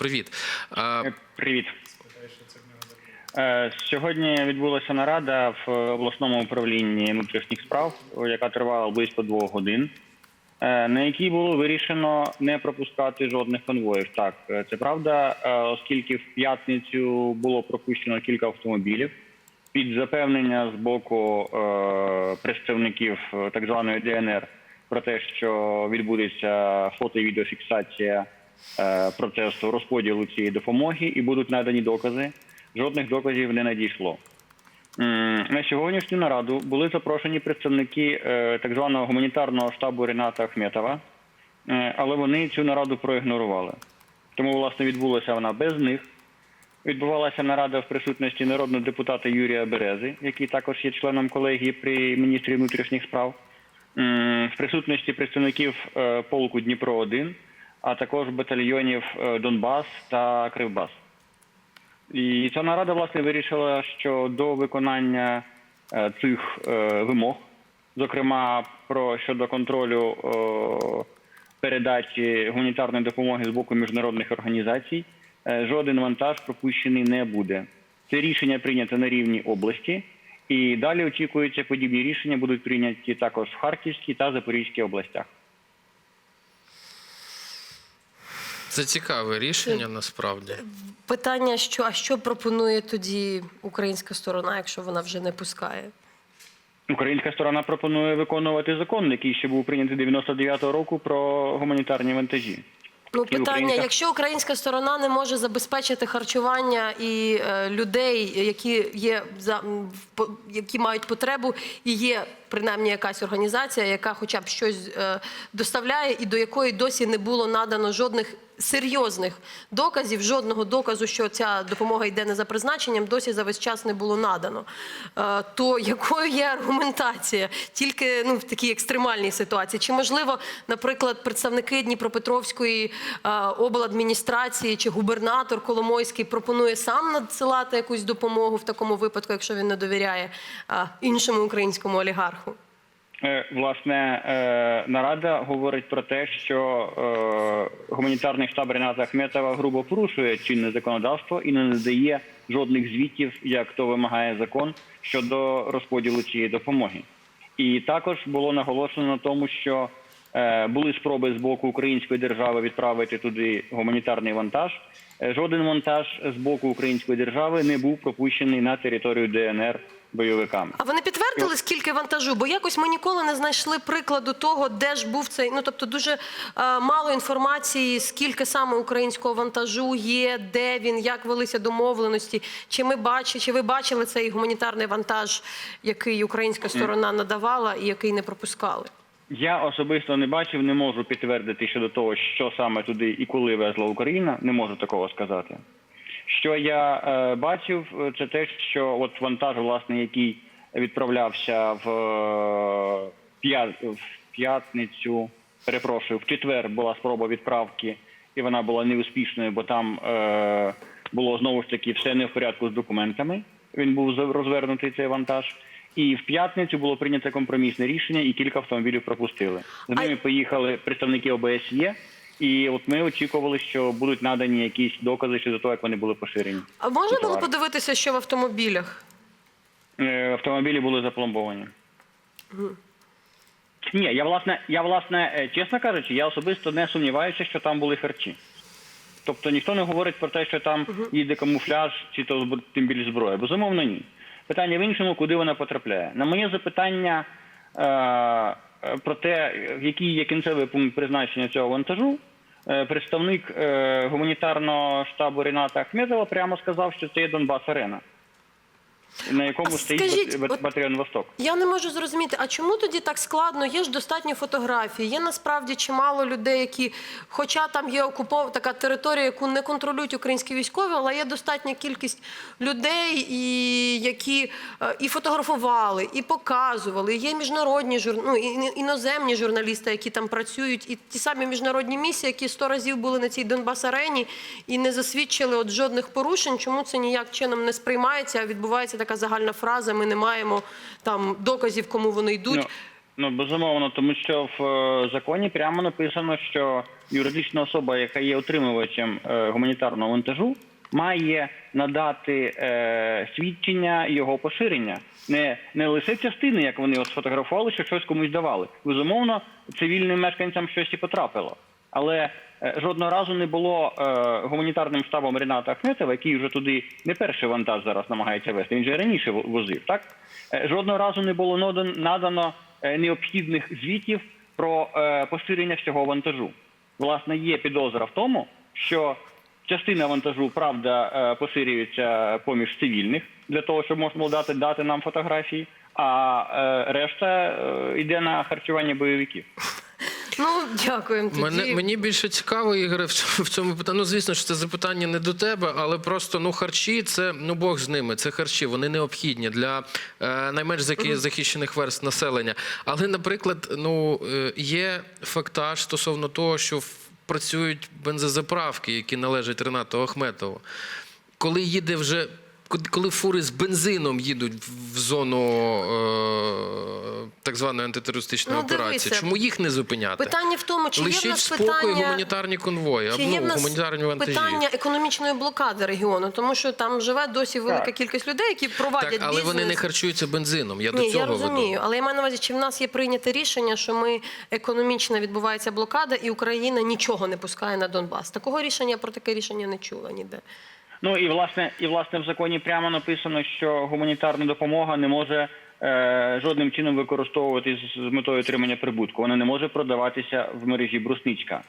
Привіт. Привіт. Е, Сьогодні відбулася нарада в обласному управлінні внутрішніх справ, яка тривала близько двох годин, е, на якій було вирішено не пропускати жодних конвоїв. Так, е, це правда, оскільки в п'ятницю було пропущено кілька автомобілів під запевнення з боку представників так званої ДНР про те, що відбудеться фото і відеофіксація процесу розподілу цієї допомоги і будуть надані докази. Жодних доказів не надійшло. На сьогоднішню нараду були запрошені представники е, так званого гуманітарного штабу Рената Ахметова, е, але вони цю нараду проігнорували. Тому, власне, відбулася вона без них. Відбувалася нарада в присутності народного депутата Юрія Берези, який також є членом колегії при міністрі внутрішніх справ, в присутності представників е, полку Дніпро 1 а також батальйонів е, Донбас та Кривбас. І ця нарада власне вирішила, що до виконання е, цих е, вимог, зокрема про щодо контролю передачі гуманітарної допомоги з боку міжнародних організацій, жоден вантаж пропущений не буде. Це рішення прийнято на рівні області, і далі очікується, подібні рішення будуть прийняті також в Харківській та Запорізькій областях. Це цікаве рішення насправді. Питання, що а що пропонує тоді українська сторона, якщо вона вже не пускає? Українська сторона пропонує виконувати закон, який ще був прийнятий 99-го року про гуманітарні вантажі. Ну, І питання: українська- якщо українська сторона не може забезпечити харчування і е, людей, які є за по- які мають потребу, і є принаймні якась організація, яка хоча б щось е, доставляє, і до якої досі не було надано жодних серйозних доказів, жодного доказу, що ця допомога йде не за призначенням, досі за весь час не було надано. Е, то якою є аргументація? Тільки ну в такій екстремальній ситуації? Чи можливо, наприклад, представники Дніпропетровської е, обладміністрації чи губернатор Коломойський пропонує сам надсилати якусь допомогу в такому випадку, якщо він не довіряє е, іншому українському олігарху? Е, Власне, е, нарада говорить про те, що е, гуманітарний штаб Рената Ахметова грубо порушує чинне законодавство і не надає жодних звітів, як то вимагає закон щодо розподілу цієї допомоги. І також було наголошено на тому, що були спроби з боку української держави відправити туди гуманітарний вантаж. Жоден вантаж з боку української держави не був пропущений на територію ДНР бойовиками. А вони підтвердили, скільки вантажу? Бо якось ми ніколи не знайшли прикладу того, де ж був цей. Ну тобто, дуже е, мало інформації, скільки саме українського вантажу є, де він, як велися домовленості. Чи ми бачили, чи ви бачили цей гуманітарний вантаж, який українська сторона надавала і який не пропускали? Я особисто не бачив, не можу підтвердити щодо того, що саме туди і коли везла Україна. Не можу такого сказати. Що я е, бачив, е, це те, що от вантаж, власне, який відправлявся в, е, п'ятницю, перепрошую, в четвер була спроба відправки, і вона була неуспішною, бо там е, було знову ж таки все не в порядку з документами. Він був розвернутий цей вантаж. І в п'ятницю було прийнято компромісне рішення, і кілька автомобілів пропустили. З ними поїхали представники ОБСЄ, і от ми очікували, що будуть надані якісь докази щодо того, як вони були поширені. А можна було Товар. подивитися, що в автомобілях? Е, Автомобілі були запломбовані. Ні, я власне, я власне, е, чесно кажучи, я особисто не сумніваюся, що там були харчі. Тобто ніхто не говорить про те, що там їде камуфляж, чи то тим більше зброя. Безумовно, ні. Питання в іншому, куди вона потрапляє. На моє запитання е, е, про те, який є кінцевий пункт призначення цього вантажу, представник е, гуманітарного штабу Рената Ахмедова прямо сказав, що це є Донбас Арена, на якому А стоїть от- батальйон Восток. Я не можу зрозуміти, а чому тоді так складно? Є ж достатньо фотографій, є насправді чимало людей, які, хоча там є окупована така територія, яку не контролюють українські військові, але є достатня кількість людей, і, які е, і фотографували, і показували. Є міжнародні жур... ну, і- і- іноземні журналісти, які там працюють, і ті самі міжнародні місії, які сто разів були на цій Донбас-арені і не засвідчили от жодних порушень. Чому це ніяк чином не сприймається? А відбувається така загальна фраза: ми не маємо там доказів, кому вони йдуть. Ну, Ну безумовно, тому що в е, законі прямо написано, що юридична особа, яка є отримувачем е, гуманітарного вантажу, має надати е, свідчення його поширення. Не, не лише частини, як вони от сфотографували, що щось комусь давали. Безумовно, цивільним мешканцям щось і потрапило. Але е, жодного разу не було е, гуманітарним штабом Рената Ахметова, який вже туди не перший вантаж зараз намагається вести. Він же раніше возив. Так Е, жодного разу не було надано необхідних звітів про поширення цього вантажу. Власне, є підозра в тому, що частина вантажу правда поширюється поміж цивільних для того, щоб можна було дати дати нам фотографії. А решта йде на харчування бойовиків. Ну, дякуємо. Тоді. Мене, мені більше цікаво, Ігоре, в цьому, в цьому питанні. Ну, звісно, що це запитання не до тебе, але просто ну харчі це ну Бог з ними. Це харчі, вони необхідні для е, найменш захищених верст населення. Але, наприклад, ну е, є фактаж стосовно того, що працюють бензозаправки, які належать Ренату Ахметову. Коли їде вже. Коли фури з бензином їдуть в зону е, так званої антитерористичної Ну, операції, дивися. чому їх не зупиняти? Питання в тому, чи є в нас питання... гуманітарні конвої, Чи або є в ну, нас гуманітарні вантажі. питання економічної блокади регіону, тому що там живе досі велика Так. кількість людей, які проводять Так, але бізнес. вони не харчуються бензином. Я до цього я розумію, веду. але я маю на увазі, чи в нас є прийняте рішення, що ми економічно відбувається блокада, і Україна нічого не пускає на Донбас. Такого рішення про таке рішення не чула ніде. Ну і власне, і власне в законі прямо написано, що гуманітарна допомога не може жодним чином використовуватись з метою отримання прибутку. Вона не може продаватися в мережі брусничка.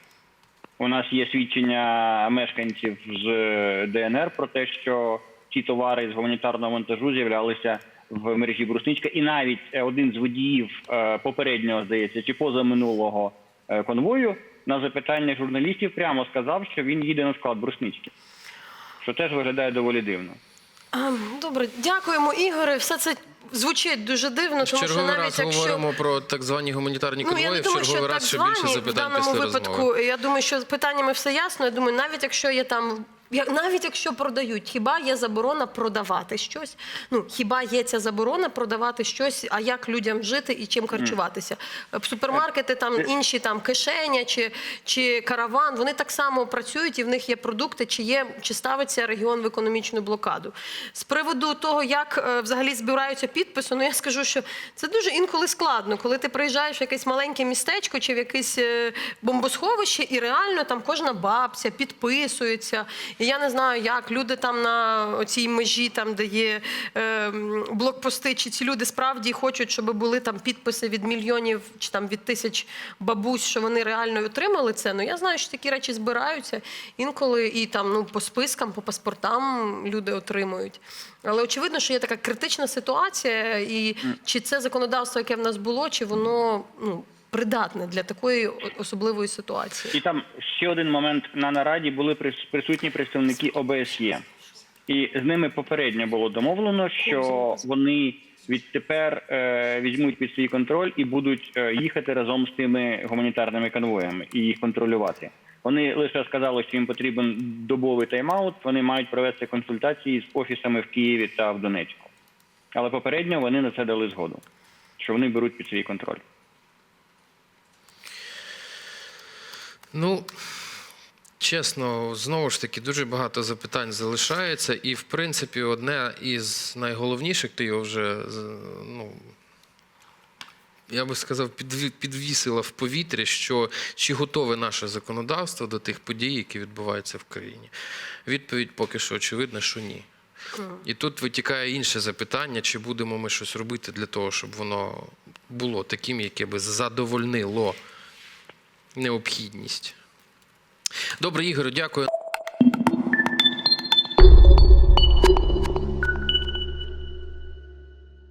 У нас є свідчення мешканців з е, ДНР про те, що ті товари з гуманітарного вантажу з'являлися в мережі брусничка, і навіть е, один з водіїв е, попереднього, здається, чи позаминулого е, конвою на запитання журналістів прямо сказав, що він їде на склад бруснички що теж виглядає доволі дивно. Добре, дякуємо, Ігоре. Все це звучить дуже дивно, тому що навіть раз якщо говоримо про так звані гуманітарні Ну, я не думаю, В черговий що раз так ще більше запитань в даному після випадку. розмови. Я думаю, що з питаннями все ясно. Я думаю, навіть якщо є там. Навіть якщо продають, хіба є заборона продавати щось? Ну хіба є ця заборона продавати щось? А як людям жити і чим харчуватися? В супермаркети там інші там кишеня чи, чи караван. Вони так само працюють і в них є продукти, чи є чи ставиться регіон в економічну блокаду. З приводу того, як е, взагалі збираються підписи, ну я скажу, що це дуже інколи складно, коли ти приїжджаєш в якесь маленьке містечко чи в якесь е, бомбосховище, і реально там кожна бабця підписується. І я не знаю, як люди там на цій межі, там де є е, блокпости, чи ці люди справді хочуть, щоб були там підписи від мільйонів чи там від тисяч бабусь, що вони реально отримали це. Ну я знаю, що такі речі збираються інколи і там ну по спискам, по паспортам люди отримують. Але очевидно, що є така критична ситуація, і чи це законодавство, яке в нас було, чи воно ну придатне для такої особливої ситуації. І там ще один момент на нараді були прис- присутні представники ОБСЄ. І з ними попередньо було домовлено, що вони відтепер е, візьмуть під свій контроль і будуть е, їхати разом з тими гуманітарними конвоями і їх контролювати. Вони лише сказали, що їм потрібен добовий тайм-аут. Вони мають провести консультації з офісами в Києві та в Донецьку. Але попередньо вони на це дали згоду, що вони беруть під свій контроль. Ну, чесно, знову ж таки, дуже багато запитань залишається. І, в принципі, одне із найголовніших, ти його вже ну, я би сказав, підвісила в повітрі, що чи готове наше законодавство до тих подій, які відбуваються в країні. Відповідь поки що очевидна, що ні. І тут витікає інше запитання, чи будемо ми щось робити для того, щоб воно було таким, яке би задовольнило необхідність. Добре, Ігорю, дякую.